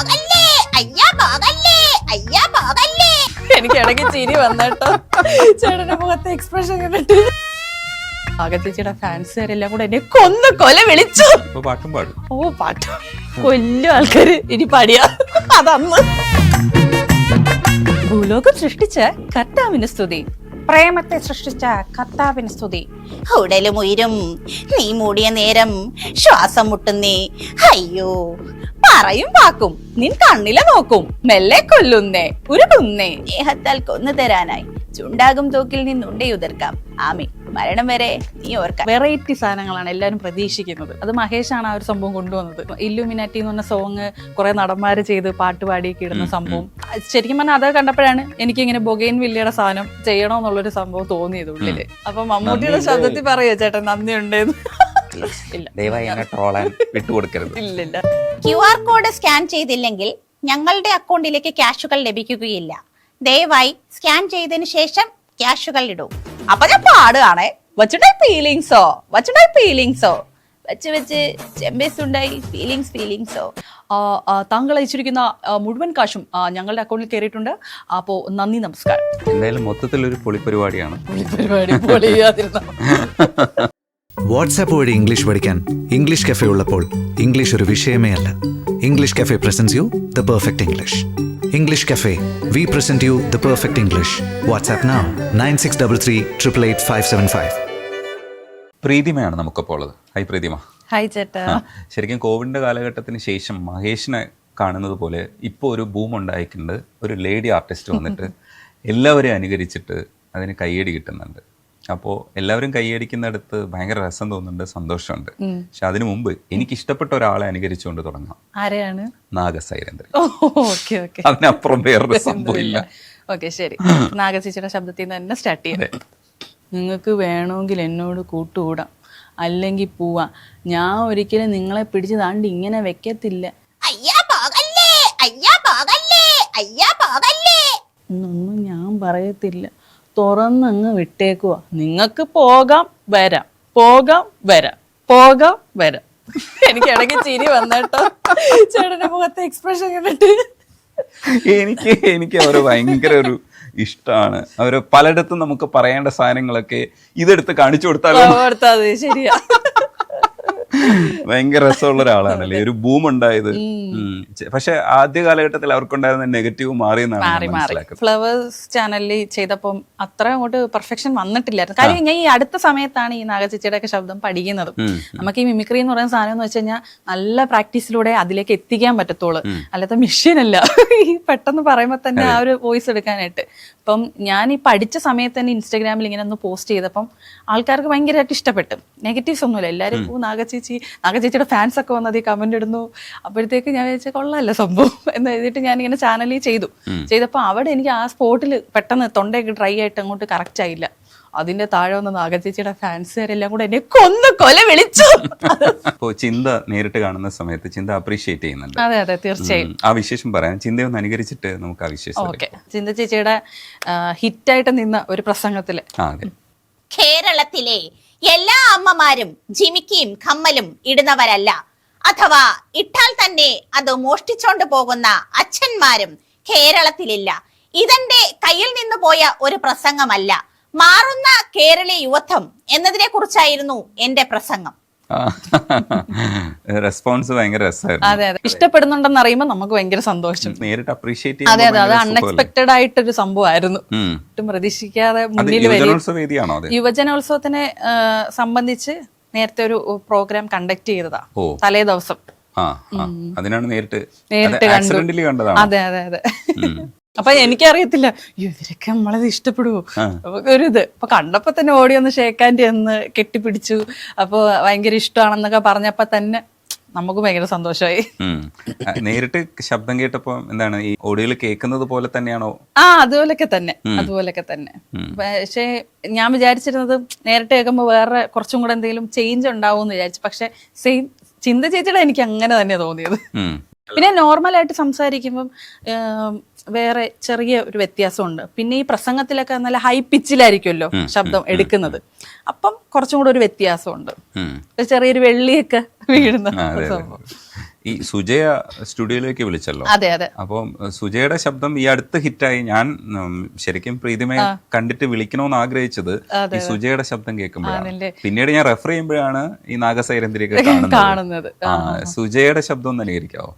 പോകല്ലേ അയ്യാ പോകല്ലേ അയ്യാ പോകല്ലേ. എനിക്ക് ഇടയ്ക്ക് ചിരി വന്നേട്ടോ ചേട്ടന്റെ മുഖത്തെ എക്സ്പ്രഷൻ കണ്ടിട്ട്. ആകത്തേച്ചിയുടെ ഫാൻസുകാരെല്ലാം കൂടെ എന്നെ കൊന്ന് കൊല വിളിച്ചു. പാട്ടും പാടും. ഓ പാട്ട്. കൊല്ലും ആൾക്കാര് ഇനി പാടിയാ അതന്ന്. ഭൂലോകം സൃഷ്ടിച്ച കർത്താവിന് സ്തുതി. പ്രേമത്തെ സൃഷ്ടിച്ച കർത്താവിന് സ്തുതി. ഉടലും ഉയരും നീ മൂടിയ നേരം ശ്വാസം മുട്ടുന്നേ. അയ്യോ പറയും വാക്കും നിൻ കണ്ണിലെ നോക്കും മെല്ലെ കൊല്ലുന്നേ ഉരുകുന്നേ. സ്നേഹത്താൽ കൊന്നു തരാനായി. ചുണ്ടാകും തോക്കിൽ നിന്നുണ്ടേ ഉതിർക്കാം. ആമി മരണം വരെ നീ ഓർക്കാം. വെറൈറ്റി സാധനങ്ങളാണ് എല്ലാവരും പ്രതീക്ഷിക്കുന്നത്. അത് മഹേഷാണ് ആ ഒരു സംഭവം കൊണ്ടുവന്നത്. ഇല്ലുമിനാറ്റി എന്ന് പറഞ്ഞ സോങ് കുറെ നടന്മാര് ചെയ്ത് പാട്ട് പാടിയൊക്കെ ഇടുന്ന സംഭവം. ശരിക്കും പറഞ്ഞാൽ അത് കണ്ടപ്പോഴാണ് എനിക്ക് ഇങ്ങനെ ബൊഗൈൻ വില്ലയുടെ സാധനം ചെയ്യണോന്നുള്ളൊരു സംഭവം തോന്നിയത് ഉള്ളിൽ. അപ്പൊ മമ്മൂട്ടിയുടെ ശബ്ദത്തിൽ പറയുക ചേട്ടൻ നന്ദി ഉണ്ടെന്ന്? ഇല്ല. ദയവായി എന്നെ ട്രോളാൻ വിട്ടുകൊടുക്കരുത്. ഇല്ലില്ല ക്യു ആർ കോഡ് സ്കാൻ ചെയ്തില്ലെങ്കിൽ ഞങ്ങളുടെ അക്കൗണ്ടിലേക്ക് ക്യാഷുകൾ ലഭിക്കുകയില്ല. ദയവായി സ്കാൻ ചെയ്തതിനു ശേഷം ക്യാഷുകൾ ഇടൂ. അപ്പൊ ഞാൻ പാടുകയാണേ വച്ചുണ്ടായി ഫീലിങ്സോ വച്ചുണ്ടായി ഫീലിങ്സോ വെച്ച് വെച്ച് ചെമ്പേസ് ഉണ്ടായി. ഫീലിങ്സ് ഫീലിങ്സോ താങ്കൾ അയച്ചിരിക്കുന്ന മുഴുവൻ കാശും ഞങ്ങളുടെ അക്കൗണ്ടിൽ കയറിയിട്ടുണ്ട്. അപ്പോ നന്ദി നമസ്കാരം. എന്തായാലും മൊത്തത്തിൽ ഒരു പരിപാടി പൊളിയാതിരുന്നോ? വാട്സാപ്പ് വഴി ഇംഗ്ലീഷ് പഠിക്കാൻ ഇംഗ്ലീഷ് കഫേ ഉള്ളപ്പോൾ ഇംഗ്ലീഷ് ഒരു വിഷയമേ അല്ല. English cafe presents you the perfect English. English cafe we present you the perfect English WhatsApp now nine six double three triple eight five seven five പ്രീതിമയാണ് നമുക്കിപ്പോൾ ഉള്ളത്. High Preethima. Hi ചേട്ടാ. ശരിക്കും കോവിഡിന്റെ കാലഘട്ടത്തിന് ശേഷം മഹേഷിനെ കാണുന്നത് പോലെ ഇപ്പോൾ ഒരു ബൂം ഉണ്ടായിട്ടുണ്ട്. ഒരു ലേഡി ആർട്ടിസ്റ്റ് വന്നിട്ട് എല്ലാവരെയും അനുകരിച്ചിട്ട് അതിന് കയ്യടി കിട്ടുന്നുണ്ട്. അപ്പോൾ എല്ലാവരും കൈയടിക്കുന്നിടത്ത് ഭയങ്കര രസം തോന്നുന്നുണ്ട് സന്തോഷമുണ്ട്. പക്ഷെ അതിനു മുമ്പ് എനിക്ക് ഇഷ്ടപ്പെട്ട ഒരാളെ അനുകരിച്ചുകൊണ്ട് തുടങ്ങാം. ആരെയാണ്? നാഗസൈരേന്ദ്രൻ. Okay okay. അതിനപ്പുറം വേറൊരു സംഭവമില്ല ഓക്കെ ശരി. നാഗചേച്ചിയുടെ ശബ്ദത്തിൽ നിന്ന് തന്നെ സ്റ്റാർട്ട് ചെയ്യാം. നിങ്ങൾക്ക് വേണമെങ്കിൽ എന്നോട് കൂട്ടുകൂടാം. അല്ലെങ്കിൽ പോവാ. ഞാൻ ഒരിക്കലും നിങ്ങളെ പിടിച്ച് താണ്ട് ഇങ്ങനെ വെക്കത്തില്ല. അയ്യാ പോകല്ലേ അയ്യാ പോകല്ലേ അയ്യാ പോകല്ലേ. എന്നൊന്നും ഞാൻ പറയത്തില്ല. തുറന്നങ്ങ് വിട്ടേക്കുക നിങ്ങൾക്ക് പോകാം വരാം. പോകാം വരാം. പോകാം വരാം. എനിക്ക് ഇടയ്ക്ക് ചിരി വന്നേട്ടോ. ചേട്ടന്റെ മുഖത്തെ എക്സ്പ്രഷൻ കണ്ടിട്ട്. എനിക്ക് എനിക്ക് അവരെ ഭയങ്കര ഒരു ഇഷ്ടമാണ് അവർ പലയിടത്തും നമുക്ക് പറയേണ്ട സാധനങ്ങളൊക്കെ ഇതെടുത്ത് കാണിച്ചു കൊടുത്താലോ? ഓർത്താ ശരിയാ. ഭയങ്കര രസമുള്ള ഒരാളാണല്ലേ? ഒരു ബൂം ഉണ്ടായത്. പക്ഷെ ആദ്യ കാലഘട്ടത്തിൽ അവർക്കുണ്ടായിരുന്ന നെഗറ്റീവ് മാറി ഫ്ലവേഴ്സ് ചാനലിൽ ചെയ്തപ്പം അത്ര അങ്ങോട്ട് പെർഫെക്ഷൻ വന്നിട്ടില്ലായിരുന്നു. കാര്യം ഞാൻ ഈ അടുത്ത സമയത്താണ് ഈ നാഗചേച്ചിയുടെ ഒക്കെ ശബ്ദം പഠിക്കുന്നത്. നമുക്ക് ഈ മിമിക്രി എന്ന് പറയുന്ന സാധനം എന്ന് വെച്ച് കഴിഞ്ഞാൽ നല്ല പ്രാക്ടീസിലൂടെ അതിലേക്ക് എത്തിക്കാൻ പറ്റത്തുള്ളൂ. അല്ലാത്ത മെഷീൻ അല്ല. ഈ പെട്ടെന്ന് പറയുമ്പോൾ തന്നെ ആ ഒരു വോയിസ് എടുക്കാനായിട്ട്. അപ്പം ഞാൻ ഈ പഠിച്ച സമയത്ത് തന്നെ ഇൻസ്റ്റാഗ്രാമിൽ ഇങ്ങനെ ഒന്ന് പോസ്റ്റ് ചെയ്തപ്പം ആൾക്കാർക്ക് ഭയങ്കരമായിട്ട് ഇഷ്ടപ്പെട്ടു. നെഗറ്റീവ്സ് ഒന്നുമില്ല. എല്ലാവരും ഓ നാഗചേച്ചി നാഗചേച്ചിയുടെ ഫാൻസ് ഒക്കെ വന്നത് ഈ കമന്റ് ഇടുന്നു. അപ്പോഴത്തേക്ക് ഞാൻ വിചാരിച്ച കൊള്ളാമല്ലോ സംഭവം എന്ന് എഴുതിയിട്ട് ഞാൻ ഇങ്ങനെ ചാനലിൽ ചെയ്തു. ചെയ്തപ്പോൾ അവിടെ എനിക്ക് ആ സ്പോട്ടിൽ പെട്ടെന്ന് തൊണ്ടയൊക്കെ ഡ്രൈ ആയിട്ട് അങ്ങോട്ട് കറക്റ്റ് ആയില്ല. അതിന്റെ താഴെ വന്ന നാഗചേച്ചിയുടെ ഫാൻസുകാരെല്ലാം കൂടെ എന്നെ കൊന്ന് കൊല വിളിച്ചു അപ്പോ ചിന്ത നേരിട്ട് കാണുന്ന സമയത്ത് ചിന്ത അപ്രീഷിയേറ്റ് ചെയ്യുന്നുണ്ട്. അതെ അതെ തീർച്ചയായും. ആ വിശേഷം പറയാം. ചിന്തയൊന്ന് അനുകരിച്ചിട്ട് നമുക്ക് ആ വിശേഷം ഓക്കെ. ചിന്ത ചേച്ചിയുടെ ഹിറ്റായിട്ട് നിന്ന ഒരു പ്രസംഗത്തിൽ. കേരളത്തിലെ എല്ലാ അമ്മമാരും ജിമിക്കിയും കമ്മലും ഇടുന്നവരല്ല. അഥവാ ഇട്ടാൽ തന്നെ അത് മോഷ്ടിച്ചോണ്ട് പോകുന്ന അച്ഛന്മാരും കേരളത്തിലില്ല. ഇതെന്റെ കയ്യിൽ നിന്ന് പോയ ഒരു പ്രസംഗമല്ല. മാറുന്ന കേരളീയ യുവത്വം എന്നതിനെ കുറിച്ചായിരുന്നു എന്റെ പ്രസംഗം. റെസ്പോൺസ് ഭയങ്കര രസമായിരുന്നു. അതെ അതെ. ഇഷ്ടപ്പെടുന്നുണ്ടെന്ന് അറിയുമ്പോൾ നമുക്ക് ഭയങ്കര സന്തോഷം. നേരിട്ട് അപ്രീഷിയേറ്റ് അതെ അതെ. അത് അൺഎക്സ്പെക്ടഡ് ആയിട്ടൊരു സംഭവമായിരുന്നു. ഒട്ടും പ്രതീക്ഷിക്കാതെ മുന്നിൽ യുവജനോത്സവത്തിനെ സംബന്ധിച്ച് നേരത്തെ ഒരു പ്രോഗ്രാം കണ്ടക്ട് ചെയ്തതാ. തലേ ദിവസം. അതിനാണ് നേരിട്ട് നേരിട്ട് കണ്ടതാണ്? അതെ അതെ അതെ. അപ്പൊ എനിക്കറിയത്തില്ല "അയ്യോ, ഇവരൊക്കെ നമ്മളത് ഇഷ്ടപ്പെടുവോ? ഒരു ഇത് അപ്പൊ കണ്ടപ്പോ തന്നെ ഓടി ഒന്ന് ഷേക്കാന്റെ ഒന്ന് കെട്ടിപ്പിടിച്ചു. അപ്പൊ ഭയങ്കര ഇഷ്ടമാണെന്നൊക്കെ പറഞ്ഞപ്പോ തന്നെ നമുക്ക് ഭയങ്കര സന്തോഷമായി. ഉം. ആ, നേരിട്ട് ശബ്ദം കേട്ടപ്പോ എന്താണ് ഈ ഓഡിയോയിൽ കേൾക്കുന്നത് പോലെ തന്നെയാണോ? ആ അതുപോലൊക്കെ തന്നെ. അതുപോലൊക്കെ തന്നെ. പക്ഷേ ഞാൻ വിചാരിച്ചിരുന്നത് നേരിട്ട് കേൾക്കുമ്പോൾ വേറെ കുറച്ചും കൂടെ എന്തെങ്കിലും ചേഞ്ച് ഉണ്ടാവും എന്ന് വിചാരിച്ചു. പക്ഷെ സെയിം ചിന്ത ചേച്ചിയുടെ എനിക്ക് അങ്ങനെ തന്നെ തോന്നിയത്. ഉം. പിന്നെ നോർമലായിട്ട് സംസാരിക്കുമ്പം ഏം, വേറെ ചെറിയ ഒരു വ്യത്യാസമുണ്ട്. പിന്നെ ഈ പ്രസംഗത്തിലൊക്കെ നല്ല ഹൈ പിച്ചിലായിരിക്കുമല്ലോ ശബ്ദം എടുക്കുന്നത്. അപ്പം കുറച്ചും കൂടെ ഒരു വ്യത്യാസമുണ്ട്. ചെറിയൊരു വെള്ളിയൊക്കെ വീഴുന്ന. സംഭവം. ഈ സുജയ സ്റ്റുഡിയോയിലേക്ക് വിളിച്ചല്ലോ. അതെ അതെ. അപ്പം അഹ് സുജയുടെ ശബ്ദം ഈ അടുത്ത് ഹിറ്റായി ഞാൻ ശരിക്കും പ്രീതിമയെ കണ്ടിട്ട് വിളിക്കണമെന്ന് ആഗ്രഹിച്ചത് ഈ സുജയുടെ ശബ്ദം കേൾക്കുമ്പോഴാണ്. പിന്നീട് ഞാൻ റെഫർ ചെയ്യുമ്പോഴാണ് ഈ നാഗസൈരന്തിരിയൊക്കെ കാണുന്നത്. സുജയുടെ ശബ്ദം ഒന്ന് അനുകരിക്കാവോ?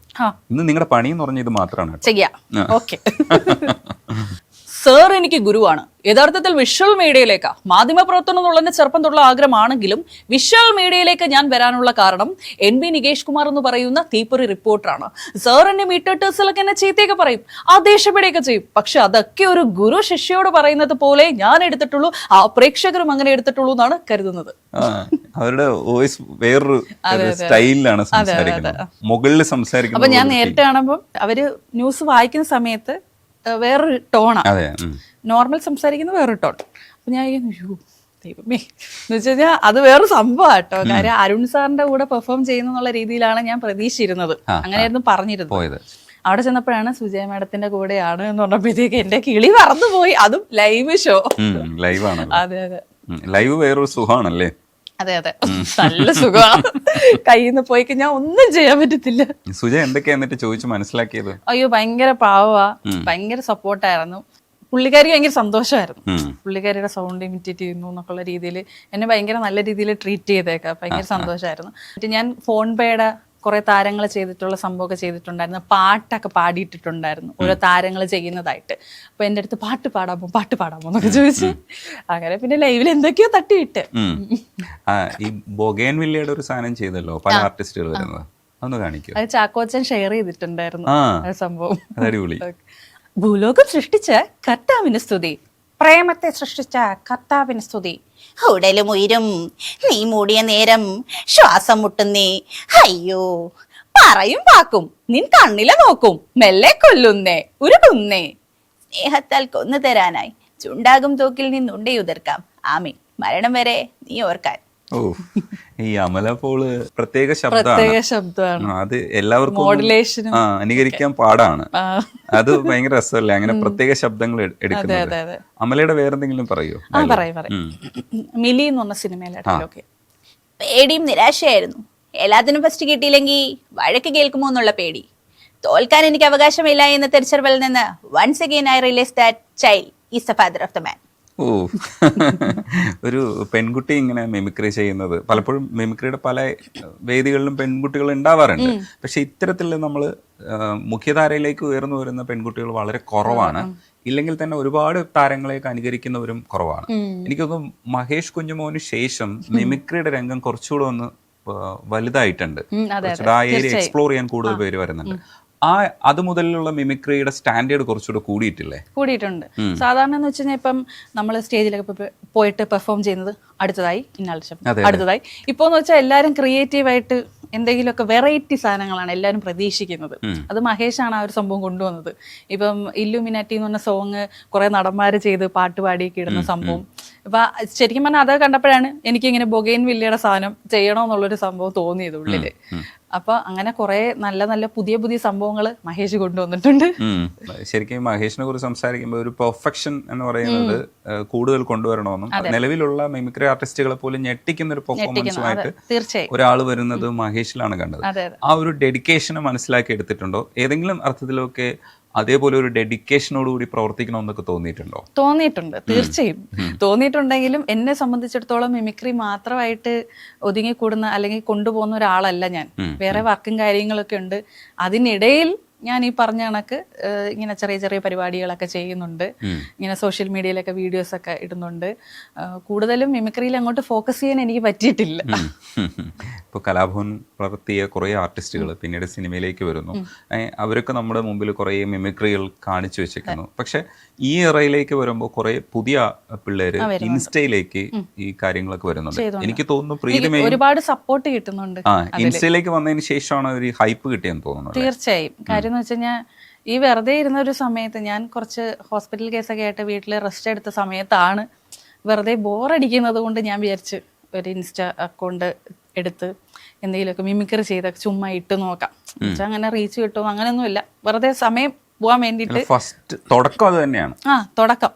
ഇന്ന് നിങ്ങളുടെ പണി എന്ന് പറഞ്ഞ ഇത് മാത്രമാണ്. ചെയ്യാം. ഓക്കെ. സർ എനിക്ക് ഗുരുവാണ്. യഥാർത്ഥത്തിൽ വിഷ്വൽ മീഡിയയിലേക്ക് മാധ്യമപ്രവർത്തനം എന്നുള്ളതിന്റെ ചെറുപ്പം തൊള്ള ആഗ്രഹമാണെങ്കിലും വിഷ്വൽ മീഡിയയിലേക്ക് ഞാൻ വരാനുള്ള കാരണം എൻ ബി നികേഷ് കുമാർ എന്ന് പറയുന്ന തീപ്പൊരി റിപ്പോർട്ടറാണ് സർ എന്നെ മീറ്റേഴ്സിലൊക്കെ എന്നെ ചീത്തയൊക്കെ പറയും. ആ ദേഷ്യപ്പെടുകയൊക്കെ ചെയ്യും. പക്ഷെ അതൊക്കെ ഒരു ഗുരു ശിഷ്യയോട് പറയുന്നത് പോലെ ഞാൻ എടുത്തിട്ടുള്ളൂ. ആ പ്രേക്ഷകരും അങ്ങനെ എടുത്തിട്ടുള്ളൂ എന്നാണ് കരുതുന്നത്. അവരുടെ വോയിസ് വേറൊരു സ്റ്റൈലിലാണ് സംസാരിക്കുന്നത്. മുകളിൽ അപ്പൊ സംസാരിക്കുന്നത് ഞാൻ പോലെ നേരിട്ട് കാണുമ്പോൾ അവർ ന്യൂസ് വായിക്കുന്ന സമയത്ത് വേറൊരു ടോണാണ്. നോർമൽ സംസാരിക്കുന്നത് വേറൊരു ടോൺ. അപ്പൊ ഞാൻ "അയ്യോ, ദൈവമേ. എന്ന് വെച്ച് കഴിഞ്ഞാൽ അത് വേറൊരു സംഭവം കേട്ടോ കാര്യം അരുൺ സാറിന്റെ കൂടെ പെർഫോം ചെയ്യുന്നുള്ള രീതിയിലാണ് ഞാൻ പ്രതീക്ഷിച്ചിരുന്നത്. അങ്ങനെയായിരുന്നു പറഞ്ഞിരുന്നത്. അവിടെ ചെന്നപ്പോഴാണ് സുജയ മാഡത്തിന്റെ കൂടെയാണ് എന്ന് പറഞ്ഞപ്പോഴത്തേക്ക് എന്റെ കിളി പറന്നുപോയി. അതും ലൈവ് ഷോ. ലൈവ് ആണ് അതെ അതെ. ലൈവ് വേറൊരു സുഖമാണല്ലേ? അതെ അതെ. നല്ല സുഖമാണ് കയ്യിൽ നിന്ന് പോയി കഴിഞ്ഞാൽ ഒന്നും ചെയ്യാൻ പറ്റത്തില്ല. സുജ എന്തൊക്കെയാ എന്നിട്ട് ചോദിച്ചു മനസ്സിലാക്കിയത്? അയ്യോ ഭയങ്കര പാവാ ഭയങ്കര സപ്പോർട്ടായിരുന്നു. പുള്ളിക്കാരി ഭയങ്കര സന്തോഷമായിരുന്നു. പുള്ളിക്കാരിയുടെ സൗണ്ട് ഇമിറ്റേറ്റ് ചെയ്യുന്നു എന്നൊക്കെയുള്ള രീതിയിൽ എന്നെ ഭയങ്കര നല്ല രീതിയിൽ ട്രീറ്റ് ചെയ്തേക്കാം. ഭയങ്കര സന്തോഷമായിരുന്നു. എന്നിട്ട് ഞാൻ ഫോൺ പേയുടെ കുറെ താരങ്ങൾ ചെയ്തിട്ടുള്ള സംഭവമൊക്കെ ചെയ്തിട്ടുണ്ടായിരുന്നു. പാട്ടൊക്കെ പാടിയിട്ടിട്ടുണ്ടായിരുന്നു. ഓരോ താരങ്ങൾ ചെയ്യുന്നതായിട്ട്. അപ്പൊ എന്റെ അടുത്ത് പാട്ട് പാടാമോ പാട്ട് പാടാമോ എന്നൊക്കെ ചോദിച്ചു. അങ്ങനെ പിന്നെ ലൈവിൽ എന്തൊക്കെയോ തട്ടിയിട്ട്. ആ, ഈ ബൊഗേൻ വില്ലയുടെ ഒരു സാധനം ചെയ്തല്ലോ? പല ആർട്ടിസ്റ്റുകൾ വരുന്നത്. അതൊന്ന് കാണിക്കൂ? അത് ചാക്കോച്ചൻ ഷെയർ ചെയ്തിട്ടുണ്ടായിരുന്നു. സംഭവം. അടിപൊളി ഭൂലോകം സൃഷ്ടിച്ച കർത്താവിന് സ്തുതി. പ്രേമത്തെ സൃഷ്ടിച്ച കർത്താവിന് സ്തുതി. ഉടലും ഉയരും. നീ മൂടിയ നേരം ശ്വാസം മുട്ടുന്നേ. അയ്യോ പറയും പാക്കും നിൻ കണ്ണിലെ നോക്കും. മെല്ലെ കൊല്ലുന്നേ ഉരുകുന്നേ. സ്നേഹത്താൽ കൊന്നു തരാനായി. ചുണ്ടാകും തോക്കിൽ നിന്നുണ്ടേ ഉതിർക്കാം. ആമീൻ. മരണം വരെ നീ ഓർക്കാൻ. ഓ ഈ അമല പോൾ പ്രത്യേക പ്രത്യേക ശബ്ദമാണ്. ശബ്ദമാണ് അത് എല്ലാവർക്കും മോഡുലേഷനും ആ അനുകരിക്കാൻ പാടാണ്. അത് ഭയങ്കര രസമല്ലേ? അങ്ങനെ പ്രത്യേക ശബ്ദങ്ങൾ എടുക്കുന്നത്. അതെ അതെ. അമലയുടെ വേറെന്തെങ്കിലും പറയോ? ആ പറയും പറയും. മിലി എന്ന് പറഞ്ഞ സിനിമയിലായിട്ടൊക്കെ പേടിയും നിരാശയായിരുന്നു. എല്ലാത്തിനും ഫസ്റ്റ് കിട്ടിയില്ലെങ്കിൽ വഴക്ക് കേൾക്കുമോ എന്നുള്ള പേടി. തോൽക്കാൻ എനിക്ക് അവകാശമില്ല എന്ന് തിരിച്ചറിവിൽ നിന്ന് once again I realise that child is the father of the man oh. ഒരു പെൺകുട്ടി ഇങ്ങനെ മിമിക്രി ചെയ്യുന്നത്. പലപ്പോഴും മിമിക്രിയുടെ പല വേദികളിലും പെൺകുട്ടികൾ ഉണ്ടാവാറുണ്ട്. പക്ഷെ ഇത്തരത്തിൽ നമ്മൾ മുഖ്യധാരയിലേക്ക് ഉയർന്നു വരുന്ന പെൺകുട്ടികൾ വളരെ കുറവാണ്. ഇല്ലെങ്കിൽ തന്നെ ഒരുപാട് താരങ്ങളെയൊക്കെ അനുകരിക്കുന്നവരും കുറവാണ്. എനിക്കൊന്ന് മഹേഷ് കുഞ്ഞുമോന് ശേഷം മിമിക്രിയുടെ രംഗം കുറച്ചുകൂടെ ഒന്ന് വലുതായിട്ടുണ്ട്. ആ ഏരിയ എക്സ്പ്ലോർ ചെയ്യാൻ കൂടുതൽ പേര് വരുന്നുണ്ട്. ആ അത് മുതലുള്ള മിമിക്രിയുടെ സ്റ്റാൻഡേർഡ് കുറച്ചുകൂടെ കൂടിയിട്ടില്ലേ? കൂടിയിട്ടുണ്ട്. സാധാരണ എന്ന് വെച്ചാൽ ഇപ്പം നമ്മൾ സ്റ്റേജിലൊക്കെ പോയിട്ട് പെർഫോം ചെയ്യുന്നത് അടുത്തതായി ഇന്നാളുടെ ശബ്ദം അടുത്തതായി. ഇപ്പോൾ എന്ന് വെച്ചാൽ എല്ലാവരും ക്രിയേറ്റീവായിട്ട് എന്തെങ്കിലുമൊക്കെ വെറൈറ്റി സാധനങ്ങളാണ് എല്ലാവരും പ്രതീക്ഷിക്കുന്നത്. അത് മഹേഷാണ് ആ ഒരു സംഭവം കൊണ്ടുവന്നത്. ഇപ്പം ഇല്ലുമിനാറ്റി എന്ന് പറഞ്ഞ സോങ് കുറെ നടന്മാര് ചെയ്ത് പാട്ടുപാടിയൊക്കെ ഇടുന്ന സംഭവം. ഇപ്പൊ ശരിക്കും പറഞ്ഞാൽ അത് കണ്ടപ്പോഴാണ് എനിക്ക് ഇങ്ങനെ ബൊഗൈൻ വില്ലയുടെ സാധനം ചെയ്യണമെന്നുള്ളൊരു സംഭവം തോന്നിയത് ഉള്ളിൽ. അപ്പൊ അങ്ങനെ കുറെ നല്ല നല്ല പുതിയ പുതിയ സംഭവങ്ങൾ മഹേഷ് കൊണ്ടുവന്നിട്ടുണ്ട്. ശരിക്കും മഹേഷിനെ കുറിച്ച് സംസാരിക്കുമ്പോൾ ഒരു പെർഫെക്ഷൻ എന്ന് പറയുന്നത് കൂടുതൽ കൊണ്ടുവരണമെന്നും നിലവിലുള്ള മിമിക്രി ആർട്ടിസ്റ്റുകളെ പോലും ഞെട്ടിക്കുന്ന ഒരു പെർഫോമൻസുമായിട്ട് തീർച്ചയായും. ഒരാൾ വരുന്നത് മഹേഷിലാണ് കണ്ടത്. ആ ഒരു ഡെഡിക്കേഷനെ മനസ്സിലാക്കി എടുത്തിട്ടുണ്ടോ? ഏതെങ്കിലും അർത്ഥത്തിലൊക്കെ അതേപോലെ ഒരു ഡെഡിക്കേഷനോടുകൂടി പ്രവർത്തിക്കണമെന്നൊക്കെ തോന്നിയിട്ടുണ്ടോ? തോന്നിയിട്ടുണ്ട്. തീർച്ചയായും. തോന്നിയിട്ടുണ്ടെങ്കിലും എന്നെ സംബന്ധിച്ചിടത്തോളം മിമിക്രി മാത്രമായിട്ട് ഒതുങ്ങിക്കൂടുന്ന അല്ലെങ്കിൽ കൊണ്ടുപോകുന്ന ഒരാളല്ല ഞാൻ. വേറെ വർക്കും കാര്യങ്ങളൊക്കെ ഉണ്ട്. അതിനിടയിൽ ഞാൻ ഈ പറഞ്ഞ കണക്ക് ഇങ്ങനെ ചെറിയ ചെറിയ പരിപാടികളൊക്കെ ചെയ്യുന്നുണ്ട്. ഇങ്ങനെ സോഷ്യൽ മീഡിയയിലൊക്കെ വീഡിയോസ് ഒക്കെ ഇടുന്നുണ്ട് കൂടുതലും മിമിക്രിയിൽ അങ്ങോട്ട് ഫോക്കസ് ചെയ്യാൻ എനിക്ക് പറ്റിയിട്ടില്ല. ഇപ്പോൾ കലാഭവൻ വളർത്തിയ കുറേ ആർട്ടിസ്റ്റുകൾ പിന്നീട് സിനിമയിലേക്ക് വരുന്നു. അവരൊക്കെ നമ്മുടെ മുമ്പിൽ കുറേ മിമിക്രികൾ കാണിച്ചു വെച്ചേക്കുന്നു പക്ഷെ ഈ ഇറയിലേക്ക് വരുമ്പോൾ കുറേ പുതിയ പിള്ളേര് ഇൻസ്റ്റയിലേക്ക് ഈ കാര്യങ്ങളൊക്കെ വരുന്നുണ്ട്. എനിക്ക് തോന്നുന്നു പ്രീതിമേ ഒരുപാട് സപ്പോർട്ട് കിട്ടുന്നുണ്ട് ആ ഇൻസ്റ്റയിലേക്ക് വന്നതിന് ശേഷമാണ് ഒരു ഹൈപ്പ് കിട്ടിയെന്ന് തോന്നുന്നു തീർച്ചയായും. കാര്യം എന്ന് വെച്ച് കഴിഞ്ഞാൽ ഈ വെറുതെ ഇരുന്ന ഒരു സമയത്ത് ഞാൻ കുറച്ച് ഹോസ്പിറ്റൽ കേസൊക്കെ ആയിട്ട് വീട്ടിൽ റെസ്റ്റ് എടുത്ത സമയത്താണ് വെറുതെ ബോറടിക്കുന്നത് കൊണ്ട് ഞാൻ വിചാരിച്ച് ഒരു ഇൻസ്റ്റ അക്കൗണ്ട് എടുത്ത് എന്തെങ്കിലുമൊക്കെ മിമിക്രി ചെയ്തൊക്കെ ചുമ്മാ ഇട്ട് നോക്കാം. എന്നുവെച്ചാൽ അങ്ങനെ റീച്ച് കിട്ടും അങ്ങനെയൊന്നുമില്ല. വെറുതെ സമയം പോകാൻ വേണ്ടിയിട്ട് ഫസ്റ്റ് തുടക്കം അത് തന്നെയാണ്. ആ തുടക്കം.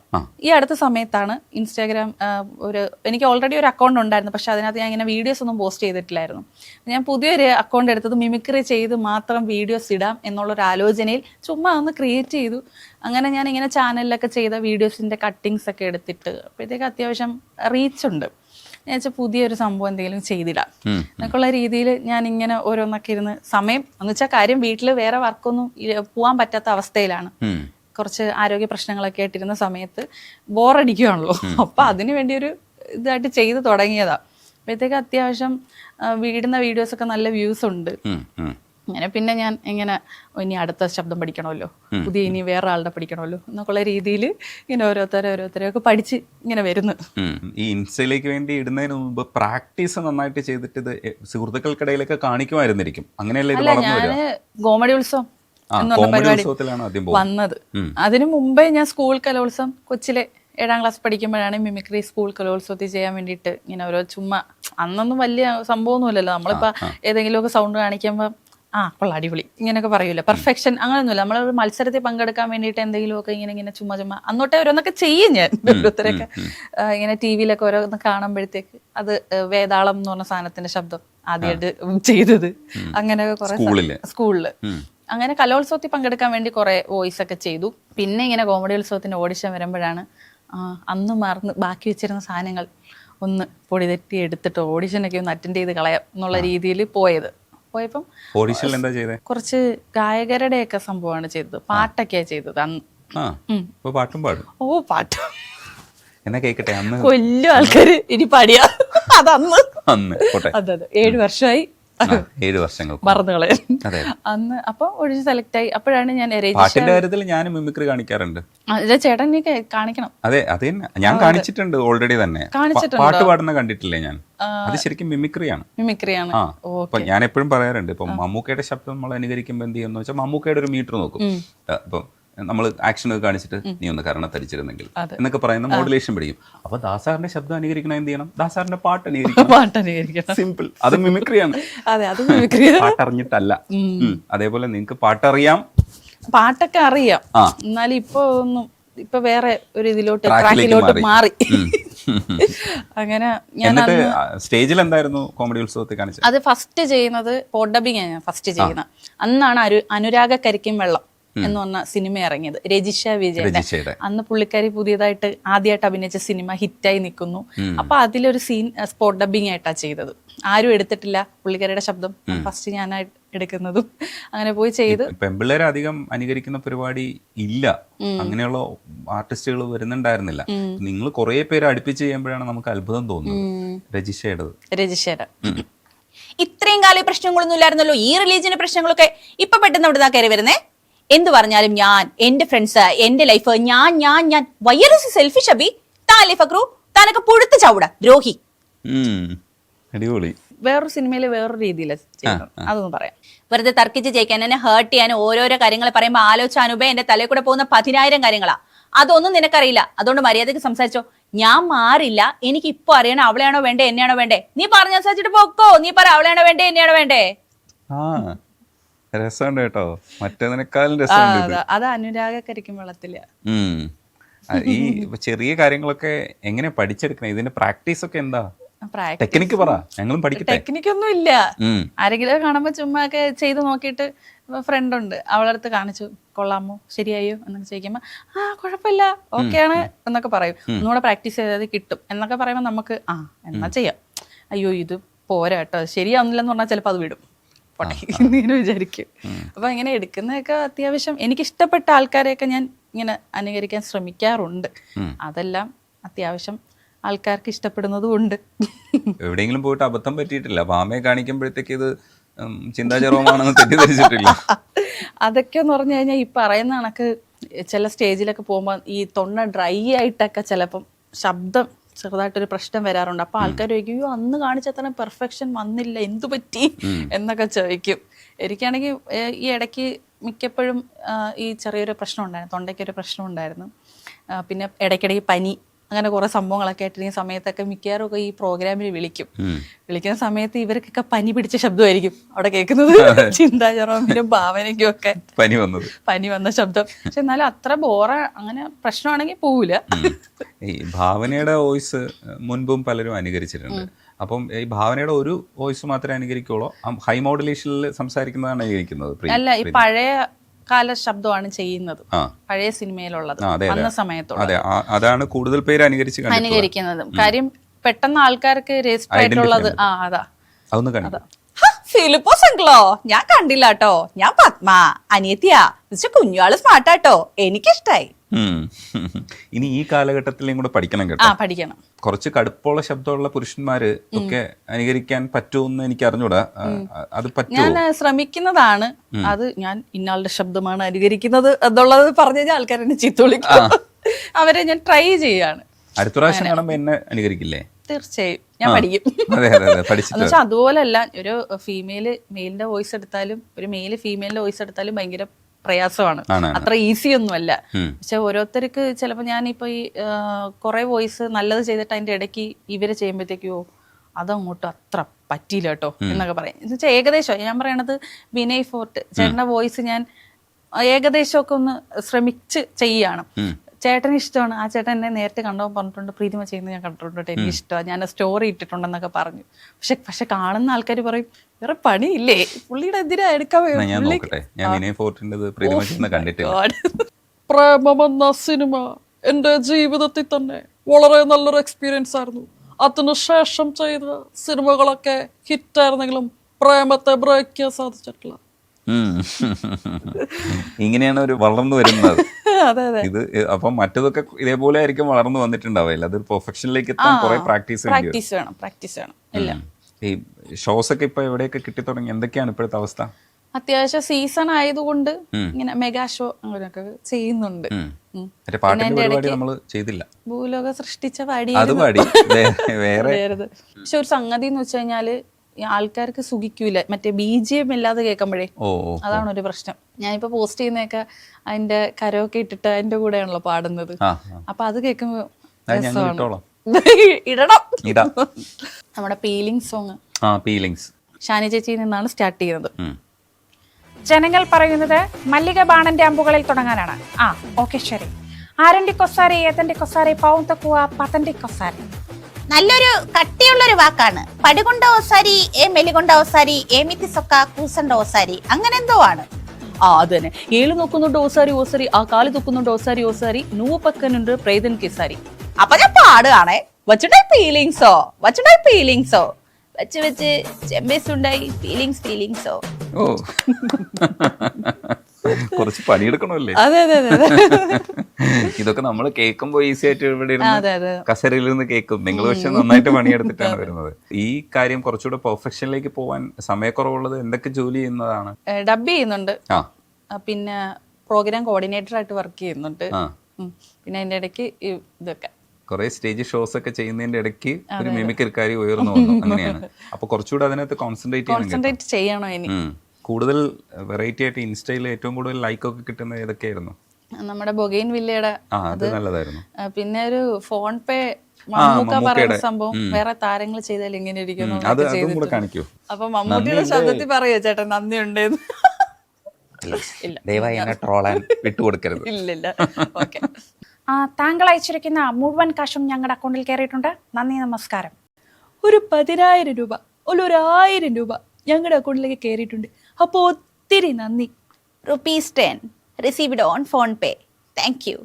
ഈ അടുത്ത സമയത്താണ് ഇൻസ്റ്റാഗ്രാം ഒരു എനിക്ക് ഓൾറെഡി ഒരു അക്കൗണ്ട് ഉണ്ടായിരുന്നു പക്ഷെ അതിനകത്ത് ഞാൻ ഇങ്ങനെ വീഡിയോസ് ഒന്നും പോസ്റ്റ് ചെയ്തിട്ടില്ലായിരുന്നു. ഞാൻ പുതിയൊരു അക്കൗണ്ട് എടുത്തത് മിമിക്രി ചെയ്ത് മാത്രം വീഡിയോസ് ഇടാം എന്നുള്ളൊരു ആലോചനയിൽ ചുമ്മാ ഒന്ന് ക്രിയേറ്റ് ചെയ്തു. അങ്ങനെ ഞാൻ ഇങ്ങനെ ചാനലിലൊക്കെ ചെയ്ത വീഡിയോസിന്റെ കട്ടിങ്സ് ഒക്കെ എടുത്തിട്ട് അപ്പോഴത്തേക്ക് അത്യാവശ്യം റീച്ച് ഉണ്ട്. ഞാൻ വെച്ചാൽ പുതിയൊരു സംഭവം എന്തെങ്കിലും ചെയ്തിടാം. എന്നൊക്കെയുള്ള രീതിയിൽ ഞാൻ ഇങ്ങനെ ഓരോന്നൊക്കെ ഇരുന്ന് സമയം എന്ന് വെച്ചാൽ കാര്യം വീട്ടിൽ വേറെ വർക്കൊന്നും പോകാൻ പറ്റാത്ത അവസ്ഥയിലാണ്. കുറച്ച് ആരോഗ്യ പ്രശ്നങ്ങളൊക്കെ ആയിട്ടിരുന്ന സമയത്ത് ബോറടിക്കുകയാണല്ലോ അപ്പൊ അതിനു വേണ്ടി ഒരു ഇതായിട്ട് ചെയ്തു തുടങ്ങിയതാ. അപ്പോഴത്തേക്ക് അത്യാവശ്യം വീടുന്ന വീഡിയോസ് ഒക്കെ നല്ല വ്യൂസ് ഉണ്ട്. അങ്ങനെ പിന്നെ ഞാൻ ഇങ്ങനെ ഇനി അടുത്ത ശബ്ദം പഠിക്കണമല്ലോ. പുതിയ ഇനി വേറെ ആളുടെ പഠിക്കണമല്ലോ. എന്നൊക്കെയുള്ള രീതിയിൽ ഇങ്ങനെ ഓരോരുത്തരെ ഓരോരുത്തരെ ഒക്കെ പഠിച്ച് ഇങ്ങനെ വരുന്നു. ഈ ഇൻസ്റ്റയിലേക്ക് വേണ്ടി ഇടുന്നതിന് മുമ്പ് പ്രാക്ടീസ് നന്നായിട്ട് ചെയ്തിട്ട് ഇത് സുഹൃത്തുക്കൾക്കിടയിലൊക്കെ കാണിക്കുമായിരുന്നിരിക്കും. അങ്ങനെയല്ലേ അല്ല ഞാൻ വരിക? ഉത്സവം ആ, എന്ന് പറഞ്ഞ പരിപാടി. വന്നത്. അതിനു മുമ്പേ ഞാൻ സ്കൂൾ കലോത്സവം കൊച്ചിലെ ഏഴാം ക്ലാസ് പഠിക്കുമ്പോഴാണ് മിമിക്രി സ്കൂൾ കലോത്സവത്തിൽ ചെയ്യാൻ വേണ്ടിയിട്ട് ഇങ്ങനെ ഓരോ ചുമ്മാ അന്നൊന്നും വലിയ സംഭവമൊന്നുമില്ലല്ലോ. നമ്മളിപ്പോ ഏതെങ്കിലുമൊക്കെ സൗണ്ട് കാണിക്കുമ്പോൾ ആ. കൊള്ളാം അടിപൊളി. ഇങ്ങനെയൊക്കെ പറയൂല? പെർഫെക്ഷൻ അങ്ങനെയൊന്നുമില്ല നമ്മളൊരു മത്സരത്തിൽ പങ്കെടുക്കാൻ വേണ്ടിയിട്ട് എന്തെങ്കിലും ഒക്കെ ഇങ്ങനെ ഇങ്ങനെ ചുമ്മാ ചുമ്മാ അന്നോട്ടേ ഓരോന്നൊക്കെ ചെയ്യും ഞാൻ. ഓരോരുത്തരൊക്കെ ഇങ്ങനെ ടി വിയിലൊക്കെ ഓരോന്ന് കാണുമ്പോഴത്തേക്ക് അത് വേതാളം എന്ന് പറഞ്ഞ സാധനത്തിന്റെ ശബ്ദം ആദ്യമായിട്ട് ചെയ്തത്. അങ്ങനെയൊക്കെ കുറെ സ്കൂളിൽ? അങ്ങനെ കലോത്സവത്തിൽ പങ്കെടുക്കാൻ വേണ്ടി കുറെ വോയിസ് ഒക്കെ ചെയ്തു. പിന്നെ ഇങ്ങനെ കോമഡി ഉത്സവത്തിന്റെ ഓഡിഷൻ വരുമ്പോഴാണ് അന്ന് മറന്ന് ബാക്കി വെച്ചിരുന്ന സാധനങ്ങൾ ഒന്ന് പൊടി തെറ്റി എടുത്തിട്ട് ഓഡിഷനൊക്കെ ഒന്ന് അറ്റൻഡ് ചെയ്ത് കളയാം എന്നുള്ള രീതിയിൽ പോയത്. പോയപ്പം ഓഡീഷനിൽ എന്താ ചെയ്തത് കുറച്ച് ഗായകരുടെ ഒക്കെ സംഭവമാണ് ചെയ്തത്. പാട്ടൊക്കെയാണ് ചെയ്തത് അന്ന്. പാട്ടും പാടും. ഓ പാട്ട്. എന്നാ കേക്കട്ടെ അന്ന് കൊല്ലും ആൾക്കാര്. ഇനി പാടിയാ അതന്ന്. അന്ന്. അതെ അതെ. ഏഴു വർഷമായി ഏഴ് വർഷങ്ങൾ മറന്നുകളെ. അന്ന് അപ്പൊ ഒഴിച്ച് സെലക്ട് ആയി. അപ്പോഴാണ് ഞാൻ പാട്ടിന്റെ കാര്യത്തിൽ ഞാൻ മിമിക്രി കാണിക്കാറുണ്ട്. ചേട്ടൻ കാണിക്കണം. അതെ അത് ഞാൻ കാണിച്ചിട്ടുണ്ട് ഓൾറെഡി തന്നെ. പാട്ട് പാടുന്ന കണ്ടിട്ടില്ലേ ഞാൻ? അത് ശരിക്കും മിമിക്രിയാണ് മിമിക്രിയാണ് ഇപ്പൊ ഞാൻ എപ്പോഴും പറയാറുണ്ട് ഇപ്പൊ മമ്മൂക്കയുടെ ശബ്ദം നമ്മൾ അനുകരിക്കുമ്പോൾ എന്ത് ചെയ്യുന്ന വെച്ചാൽ മമ്മൂക്കയുടെ ഒരു മീറ്റർ നോക്കും. ഇപ്പൊ നമ്മൾ ആക്ഷൻ ഒക്കെ കാണിച്ചിട്ട് നീ ഒന്ന് കരണത്തരിച്ചിരുന്നെങ്കിൽ എന്നൊക്കെ പറയുന്ന മോഡുലേഷൻ പിടിക്കും. അപ്പൊ ദാസാറിന്റെ ശബ്ദം അനുകരിക്കണം എന്ത് ചെയ്യണം? ദാസാറിന്റെ പാട്ട് അനുകരിക്കണം. പാട്ട് അനുകരിക്കണം. സിമ്പിൾ അത് മിമിക്രിയാണ് അതെ അത് മിമിക്രി പാട്ടറിഞ്ഞിട്ടല്ല. അതേപോലെ നിങ്ങൾക്ക് പാട്ടറിയാം. പാട്ടൊക്കെ അറിയാം. എന്നാലും ഇപ്പൊ ഒന്നും ഇപ്പൊ വേറെ ഒരു ഇതിലോട്ട് ട്രാക്കിലോട്ട് മാറി. അങ്ങനെ ഞാൻ സ്റ്റേജിൽ എന്തായിരുന്നു കോമഡി ഉത്സവത്തിൽ കാണിച്ചത്? അത് ഫസ്റ്റ് ചെയ്യുന്നത് പോഡബിങ് ആണ് ഞാൻ ഫസ്റ്റ് ചെയ്യുന്നത് അന്നാണ് അനുരാഗ കരിക്കും വെള്ളം. എന്ന് പറഞ്ഞ സിനിമ ഇറങ്ങിയത്. രജിഷ വിജയന്റെ. അന്ന് പുള്ളിക്കാരി പുതിയതായിട്ട് ആദ്യമായിട്ട് അഭിനയിച്ച സിനിമ ഹിറ്റായി നിൽക്കുന്നു. അപ്പൊ അതിലൊരു സീൻ സ്പോട്ട് ഡബിങ് ആയിട്ടാ ചെയ്തത്. ആരും എടുത്തിട്ടില്ല പുള്ളിക്കാരിയുടെ ശബ്ദം. ഫസ്റ്റ് ഞാനായിട്ട് എടുക്കുന്നതും. അങ്ങനെ പോയി ചെയ്ത്. പെമ്പിള്ളേരെ അധികം അനുകരിക്കുന്ന പരിപാടി ഇല്ല. അങ്ങനെയുള്ള ആർട്ടിസ്റ്റുകൾ വരുന്നുണ്ടായിരുന്നില്ല. നിങ്ങൾ കുറെ പേര് അടുപ്പിച്ച് ചെയ്യുമ്പോഴാണ് നമുക്ക് അത്ഭുതം തോന്നുന്നത്. രജിഷയുടേത്. രജിഷയുടെ. ഇത്രയും കാലം പ്രശ്നങ്ങളൊന്നും ഇല്ലായിരുന്നല്ലോ. ഈ റിലീജിയന്റെ പ്രശ്നങ്ങളൊക്കെ ഇപ്പൊ പെട്ടെന്ന് അവിടെ കയറി വരുന്നേ? എന്ത് പറഞ്ഞാലും ഞാൻ എന്റെ ഫ്രണ്ട്സ് എന്റെ ലൈഫ് ഞാൻ ഞാൻ ഞാൻ വയ്യറസ് സെൽഫിഷ് അബി താലി ഫക്രു? തനക്ക് പുഴുത്ത് ചവിട ദ്രോഹി. അടിപൊളി. വേറൊരു സിനിമയിൽ വേറൊരു രീതിയിൽ അതൊന്നും പറയാം. വെറുതെ തർക്കിച്ച് ജയിക്കാൻ എന്നെ ഹേർട്ട് ചെയ്യാൻ ഓരോരോ കാര്യങ്ങൾ പറയുമ്പോൾ ആലോചിച്ച അനുഭവം എന്റെ തലയിൽ കൂടെ പോകുന്ന പതിനായിരം കാര്യങ്ങളാ. അതൊന്നും നിനക്കറിയില്ല. അതുകൊണ്ട് മര്യാദയ്ക്ക് സംസാരിച്ചോ. ഞാൻ മാറില്ല. എനിക്ക് ഇപ്പൊ അറിയണം അവളെയാണോ വേണ്ടേ എന്നെയാണോ വേണ്ടേ. നീ പറഞ്ഞു സംസാരിച്ചിട്ട് പോക്കോ. നീ പറ അവളെയാണോ വേണ്ടേ എന്നെയാണോ വേണ്ടേ. ആ. രസമുണ്ട് കേട്ടോ. മറ്റേതിനേക്കാളും രസമുണ്ട് ഇത്. അത് അനുരാഗ കരിക്കും വെള്ളത്തിൽ. ഉം. ആ, ഈ ചെറിയ കാര്യങ്ങളൊക്കെ എങ്ങനെ പഠിച്ചെടുക്കണേ? ഇതിന്റെ പ്രാക്ടീസ് ഒക്കെ എന്താ? ടെക്നിക്ക് പറ. ഞങ്ങളും പഠിക്കട്ടെ. ടെക്നിക്കൊന്നും ഇല്ല. ഉം. ആരെങ്കിലും കാണുമ്പോ ചുമ്മാ ഒക്കെ ചെയ്ത് നോക്കിയിട്ട് ഫ്രണ്ട് ഉണ്ട്. അവളുടെ അടുത്ത് കാണിച്ചു. കൊള്ളാമോ? ശരിയായോ? എന്നൊക്കെ ചോദിക്കുമ്പോ ആ കുഴപ്പമില്ല. ഓക്കെയാണ്. എന്നൊക്കെ പറയും. ഒന്നുകൂടെ പ്രാക്ടീസ് ചെയ്തത് കിട്ടും. എന്നൊക്കെ പറയുമ്പോൾ നമുക്ക് ആ എന്നാ ചെയ്യാം. അയ്യോ ഇത് പോരാ കേട്ടോ. ശരിയാവുന്നില്ലെന്ന് പറഞ്ഞാൽ ചിലപ്പോൾ അത് വിടും. പോട്ടെ ഇങ്ങനെ വിചാരിക്കും. അപ്പൊ ഇങ്ങനെ എടുക്കുന്നതൊക്കെ അത്യാവശ്യം എനിക്ക് ഇഷ്ടപ്പെട്ട ആൾക്കാരെയൊക്കെ ഞാൻ ഇങ്ങനെ അനുകരിക്കാൻ ശ്രമിക്കാറുണ്ട്. അതെല്ലാം അത്യാവശ്യം ആൾക്കാർക്ക് ഇഷ്ടപ്പെടുന്നതും ഉണ്ട്. എവിടെയെങ്കിലും പോയിട്ട് അബദ്ധം പറ്റിയിട്ടില്ല. പാമയെ കാണിക്കുമ്പോഴത്തേക്ക് ഇത് ചിന്താചർവമാണെന്ന് തെറ്റിദ്ധരിച്ചിട്ടില്ല. അതൊക്കെ എന്ന് പറഞ്ഞു കഴിഞ്ഞാൽ ഈ പറയുന്ന കണക്ക് ചില സ്റ്റേജിലൊക്കെ പോകുമ്പോൾ ഈ തൊണ്ണ ഡ്രൈ ആയിട്ടൊക്കെ ചിലപ്പം ശബ്ദം ചെറുതായിട്ടൊരു പ്രശ്നം വരാറുണ്ട്. അപ്പൊ ആൾക്കാർ ചോദിക്കും "അയ്യോ, അന്ന് കാണിച്ച അത്ര പെർഫെക്ഷൻ വന്നില്ല. എന്തു പറ്റി? എന്നൊക്കെ ചോദിക്കും. എനിക്കാണെങ്കിൽ ഈ ഇടയ്ക്ക് മിക്കപ്പോഴും ഈ ചെറിയൊരു പ്രശ്നം ഉണ്ടായിരുന്നു തൊണ്ടയ്ക്കൊരു പ്രശ്നം ഉണ്ടായിരുന്നു. പിന്നെ ഇടയ്ക്കിടയ്ക്ക് പനി അങ്ങനെ കുറെ സംഭവങ്ങളൊക്കെ ആയിട്ടിരിക്കുന്ന സമയത്തൊക്കെ മിക്കവാറും ഒക്കെ ഈ പ്രോഗ്രാമിൽ വിളിക്കും. വിളിക്കുന്ന സമയത്ത് ഇവർക്കൊക്കെ പനി പിടിച്ച ശബ്ദമായിരിക്കും അവിടെ കേൾക്കുന്നത്. ചിന്താ ജെറോമിനും ഭാവനയ്ക്കും ഒക്കെ. പനി വന്നത്. പനി വന്ന ശബ്ദം. പക്ഷെ എന്നാലും അത്ര ബോറ അങ്ങനെ പ്രശ്നമാണെങ്കിൽ പോവില്ല ഈ ഭാവനയുടെ വോയിസ് മുൻപും പലരും അനുകരിച്ചിട്ടുണ്ട്. അപ്പം ഈ ഭാവനയുടെ ഒരു വോയിസ് മാത്രമേ അനുകരിക്കുള്ളൂ. ഹൈ മോഡുലേഷനിൽ സംസാരിക്കുന്നതാണ് അനുകരിക്കുന്നത് അല്ല ഈ പഴയ കാല ശബ്ദമാണ് ചെയ്യുന്നത് പഴയ സിനിമയിലുള്ളത്. വന്ന സമയത്തുള്ള അതെ അതാണ് കൂടുതൽ പേര് അനുകരിച്ച് അനുകരിക്കുന്നത്. കാര്യം പെട്ടെന്ന് ആൾക്കാർക്ക് രജിസ്റ്റർ ആയിട്ടുള്ളത് ആ അതാ. അതൊന്ന് കണ്ടു. ഫിലിപ്പോസ് അങ്കിളോ ഞാൻ കണ്ടില്ല കേട്ടോ. ഞാൻ പത്മ അനിയത്തിയാ. കുഞ്ഞാൾ സ്മാർട്ടാട്ടോ. എനിക്കിഷ്ടായി. ഇനി ഈ കാലഘട്ടത്തിലേയും കൂടെ പഠിക്കണം കേട്ടോ. പഠിക്കണം. കുറച്ച് കടുപ്പമുള്ള ശബ്ദമുള്ള പുരുഷന്മാര് ഒക്കെ അനുകരിക്കാൻ പറ്റുമെന്ന് എനിക്ക് അറിഞ്ഞൂടാ. അത് ഞാൻ ശ്രമിക്കുന്നതാണ്. അത് ഞാൻ ഇന്നാളുടെ ശബ്ദമാണ് അനുകരിക്കുന്നത് എന്നുള്ളത് പറഞ്ഞു കഴിഞ്ഞാൽ ആൾക്കാർ എന്നെ അവരെ ഞാൻ ട്രൈ ചെയ്യാണ്. അടുത്ത പ്രാവശ്യം കാണുമ്പോ എന്നെ അനുകരിക്കില്ലേ? തീർച്ചയായും. ഞാൻ പഠിക്കും. അതെ അതെ അതെ പഠിച്ചിട്ട് എന്ന് വെച്ചാൽ അതുപോലല്ല. ഒരു ഫീമെയിൽ മെയിലിന്റെ വോയിസ് എടുത്താലും ഒരു മെയിൽ ഫീമെയിലിന്റെ വോയിസ് എടുത്താലും ഭയങ്കര പ്രയാസമാണ്. അത്ര ഈസി ഒന്നുമല്ല. പക്ഷെ ഓരോരുത്തർക്ക് ചിലപ്പോൾ ഞാനിപ്പോൾ ഈ കുറെ വോയിസ് നല്ലത് ചെയ്തിട്ട് അതിന്റെ ഇടയ്ക്ക് ഇവരെ ചെയ്യുമ്പോഴത്തേക്കോ അതങ്ങോട്ട് അത്ര പറ്റിയില്ല കേട്ടോ എന്നൊക്കെ പറയും എന്ന് വെച്ചാൽ ഏകദേശം ഞാൻ പറയണത് വിനയ് ഫോർട്ട് ചേട്ടന്റെ വോയിസ് ഞാൻ ഏകദേശമൊക്കെ ഒന്ന് ശ്രമിച്ച് ചെയ്യാണ്. ചേട്ടന് ഇഷ്ടമാണ് ആ ചേട്ടൻ എന്നെ നേരത്തെ കണ്ടോ പറഞ്ഞിട്ടുണ്ട്. പ്രീതിമ ചെയ്യുന്നത് ഞാൻ കണ്ടിട്ടുണ്ട്. എനിക്ക് ഇഷ്ടമാണ്. ഞാൻ സ്റ്റോറി ഇട്ടിട്ടുണ്ടെന്നൊക്കെ പറഞ്ഞു. പക്ഷെ പക്ഷെ കാണുന്ന ആൾക്കാർ പറയും വേറെ പണിയില്ലേ? പുള്ളിയുടെ എന്തിനാ എടുക്കാൻ പ്രേമമെന്ന സിനിമ എന്റെ ജീവിതത്തിൽ തന്നെ വളരെ നല്ലൊരു എക്സ്പീരിയൻസ് ആയിരുന്നു. അതിനുശേഷം ചെയ്ത സിനിമകളൊക്കെ ഹിറ്റ് ഹിറ്റായിരുന്നെങ്കിലും പ്രേമത്തെ ബ്രേക്ക് ചെയ്യാൻ സാധിച്ചിട്ടില്ല. ഇങ്ങനെയാണ് ഒരു വളർന്നു വരുന്നത്. ഇത് അപ്പം മറ്റതൊക്കെ ഇതേപോലെ ആയിരിക്കും വളർന്നു വന്നിട്ടുണ്ടാവില്ല അത് പെർഫെക്ഷനിലേക്ക് എത്താൻ കുറെ പ്രാക്ടീസ് പ്രാക്ടീസ് വേണം പ്രാക്ടീസ് വേണം. ഇല്ല. ഈ ഷോസ് ഒക്കെ ഇപ്പൊ എവിടെയൊക്കെ കിട്ടി തുടങ്ങി എന്തൊക്കെയാണ് ഇപ്പോഴത്തെ അവസ്ഥ? അത്യാവശ്യം സീസൺ ആയതുകൊണ്ട് ഇങ്ങനെ മെഗാ ഷോ അങ്ങനെയൊക്കെ ചെയ്യുന്നുണ്ട്. ചെയ്തില്ല. ഭൂലോകം സൃഷ്ടിച്ച അത് പാടി വേറെ. പക്ഷെ ഒരു സംഗതി എന്ന് വെച്ച് കഴിഞ്ഞാൽ ഈ ആൾക്കാർക്ക് സുഖിക്കൂല. മറ്റേ ബി ജി എം ഇല്ലാതെ കേൾക്കുമ്പോഴേ അതാണ് ഒരു പ്രശ്നം. ഞാനിപ്പോ പോസ്റ്റ് ചെയ്യുന്നതൊക്കെ അതിന്റെ കരമൊക്കെ ഇട്ടിട്ട് അതിന്റെ കൂടെയാണല്ലോ പാടുന്നത്. അപ്പൊ അത് കേൾക്കുമ്പോ ഇടണം. നമ്മുടെ പീലിംഗ് സോങ്. പീലിങ്സ് ഷാനി ചേച്ചിയിൽ നിന്നാണ് സ്റ്റാർട്ട് ചെയ്യുന്നത്. ജനങ്ങൾ പറയുന്നത് മല്ലിക ബാണന്റെ അമ്പുകളിൽ തുടങ്ങാനാണ്. ആ ഓക്കെ ശരി. ആരണ്ടി കൊസാരി ഏതന്റെ കൊസാരി പൗൻ തക്കുവ പതണ്ടി കൊസാരി. നല്ലൊരു കട്ടിയുള്ള ഒരു വാക്കാണ്. പടുകൊണ്ട ഓസാരി ഏ മെലികൊണ്ട ഓസാരി ഏ മിത്തി സൊക്ക കൂസണ്ട ഓസാരി. അങ്ങനെ എന്തോ ആണ്. ആ അത് തന്നെ. ഏഴ് നോക്കുന്നുണ്ട് ഓസാരി ഓസാരി. ആ കാൽ തൂക്കുന്നുണ്ട് ഓസാരി ഓസാരി. നൂവ് പക്കനുണ്ട് പ്രേതൻ കിസാരി. അപ്പൊ ഞാൻ പാടുകയാണേ വച്ചുണ്ടായി ഫീലിങ്സോ വച്ചുണ്ടായി ഫീലിങ്സോ വെച്ച് വെച്ച് ചെമ്പേസ് ഉണ്ടായി ഫീലിങ്സ് ഫീലിങ്സോ ഓ. കുറച്ച് പണിയെടുക്കണമല്ലേ? അതെ അതെ അതെ ഇതൊക്കെ നമ്മൾ കേൾക്കുമ്പോൾ ഈസി ആയിട്ട് ഇവിടെ. ഇരുന്ന് കസരയിൽ നിന്ന് കേൾക്കും. നിങ്ങൾ പക്ഷെ നന്നായിട്ട് പണിയെടുത്തിട്ടാണ് വരുന്നത്. ഈ കാര്യം കുറച്ചുകൂടെ പെർഫെക്ഷനിലേക്ക് പോവാൻ സമയക്കുറവുള്ളത് എന്തൊക്കെ ജോലി ചെയ്യുന്നതാണ്? ഡബ് ചെയ്യുന്നുണ്ട്. പിന്നെ പ്രോഗ്രാം കോർഡിനേറ്റർ ആയിട്ട് വർക്ക് ചെയ്യുന്നുണ്ട്. പിന്നെ അതിന്റെ ഇടയ്ക്ക് ഇതൊക്കെ. കുറെ സ്റ്റേജ് ഷോസ് ഒക്കെ ചെയ്യുന്നതിന്റെ ഇടയ്ക്ക് ഒരു മിമിക്രിക്കാരി ഉയർന്നു വന്നു. അങ്ങനെയാണ്. അപ്പൊ കുറച്ചുകൂടെ അതിനകത്ത് കോൺസെൻട്രേറ്റ് കോൺസെൻട്രേറ്റ് ചെയ്യണോ ഇനി. കൂടുതൽ വെറൈറ്റി ആയിട്ട് ഇൻസ്റ്റയിൽ ഏറ്റവും കൂടുതൽ ലൈക്ക് ഒക്കെ കിട്ടുന്നത് ഏതൊക്കെയായിരുന്നു? നമ്മുടെ ബൊഗൈൻ വില്ലയുടെ ആ അത് നല്ലതായിരുന്നു. ആ, പിന്നെ ഒരു ഫോൺ പേ മമ്മൂക്ക പറയുന്ന മമ്മൂക്കയുടെ. സംഭവം വേറെ താരങ്ങൾ ചെയ്താൽ ഇങ്ങനെ ഇരിക്കുന്നു അത് എന്നൊക്കെ അതും കൂടെ ചെയ്തിട്ടുണ്ട്. കാണിക്കൂ. അപ്പൊ മമ്മൂട്ടിയുടെ ശബ്ദത്തിൽ പറയുക ചേട്ടൻ നന്ദി ഉണ്ടെന്ന്. ഇല്ല. ദയവായി എന്നെ ട്രോളാൻ വിട്ടുകൊടുക്കരുത് ഇല്ല ഓക്കെ ആ താങ്കൾ അയച്ചിരിക്കുന്ന മുഴുവൻ കാശും ഞങ്ങളുടെ അക്കൗണ്ടിൽ കയറിയിട്ടുണ്ട്. നന്ദി നമസ്കാരം. ഒരു പതിനായിരം രൂപ ഒരു ഒരു ആയിരം രൂപ ഞങ്ങളുടെ അക്കൗണ്ടിലേക്ക് കയറിയിട്ടുണ്ട്. അപ്പോൾ ഒത്തിരി നന്ദി. Rupees ten received on PhonePe thank you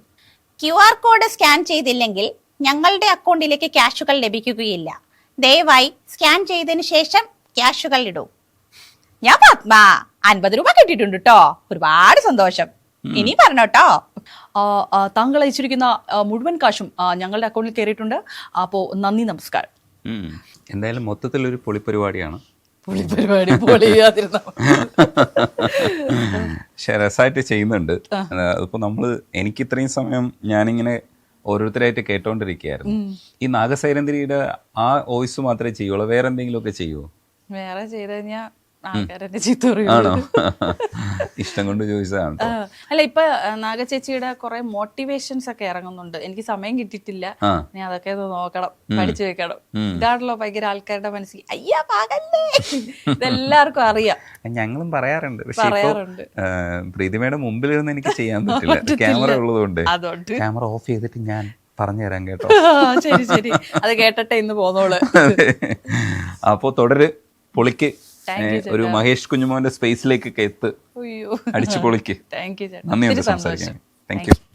Q R code scan ചെയ്തില്ലെങ്കിൽ ഞങ്ങളുടെ അക്കൗണ്ടിലേക്ക് ക്യാഷുകൾ ലഭിക്കുകയില്ല. ദയവായി സ്കാൻ ചെയ്തതിന് ശേഷം ക്യാഷുകൾ ഇടൂ. ഞാൻ പത്മ അൻപത് രൂപ കിട്ടിയിട്ടുണ്ട് കേട്ടോ ഒരുപാട് സന്തോഷം. ഇനി പറഞ്ഞോട്ടോ താങ്കൾ അയച്ചിരിക്കുന്ന മുഴുവൻ കാശും ഞങ്ങളുടെ അക്കൗണ്ടിൽ കയറിയിട്ടുണ്ട്. അപ്പോൾ നന്ദി നമസ്കാരം. എന്തായാലും മൊത്തത്തിലൊരു പൊളിപ്പരിപാടിയാണ്. പുള്ളി പരിപാടി ചെയ്യാതിരുന്ന? പക്ഷെ രസമായിട്ട് ചെയ്യുന്നുണ്ട്. അതിപ്പോ നമ്മൾ എനിക്ക് ഇത്രയും സമയം ഞാനിങ്ങനെ ഓരോരുത്തരായിട്ട് കേട്ടോണ്ടിരിക്കുകയായിരുന്നു. ഈ നാഗസൈരന്തിരിയുടെ ആ വോയിസ് മാത്രമേ ചെയ്യുള്ളൂ. വേറെ എന്തെങ്കിലുമൊക്കെ ചെയ്യുമോ വേറെ ചെയ്ത് കഴിഞ്ഞാൽ ആൾക്കാരെന്നെ ചീത്ത ആണോ? ഇഷ്ടം കൊണ്ട് ചോദിച്ചതാണ് ട്ടോ. അല്ല ഇപ്പൊ നാഗചേച്ചിയുടെ കുറെ മോട്ടിവേഷൻസ് ഒക്കെ ഇറങ്ങുന്നുണ്ട്. എനിക്ക് സമയം കിട്ടിയിട്ടില്ല. ഞാൻ അതൊക്കെ ഒന്ന് നോക്കണം. പഠിച്ചു വെക്കണം. ഇതാണല്ലോ ഭയങ്കര ആൾക്കാരുടെ മനസ്സിൽ. അയ്യാ പാകല്ലേ ഇതെല്ലാവർക്കും അറിയാം. ഞങ്ങളും പറയാറുണ്ട്. ഇപ്പോ പറയാറുണ്ട്. പ്രീതിമയുടെ മുമ്പിൽ ഇരുന്ന് എനിക്ക് ചെയ്യാൻ പറ്റില്ല. ക്യാമറ ഉള്ളതുകൊണ്ട്. അതുകൊണ്ട്. ക്യാമറ ഓഫ് ചെയ്തിട്ട് ഞാൻ പറഞ്ഞു തരാം കേട്ടോ. ശരി ശരി. അത് കേട്ടട്ടെ ഇന്ന് പോന്നോൾ. അപ്പോ തുടര് പൊളിക്ക്. ഒരു മഹേഷ് കുഞ്ഞുമോന്റെ സ്പേസിലേക്ക് എത്ത്. അടിച്ചു പൊളിക്ക്. നന്ദി നന്ദിയുണ്ട് സംസാരിക്കാൻ താങ്ക് യു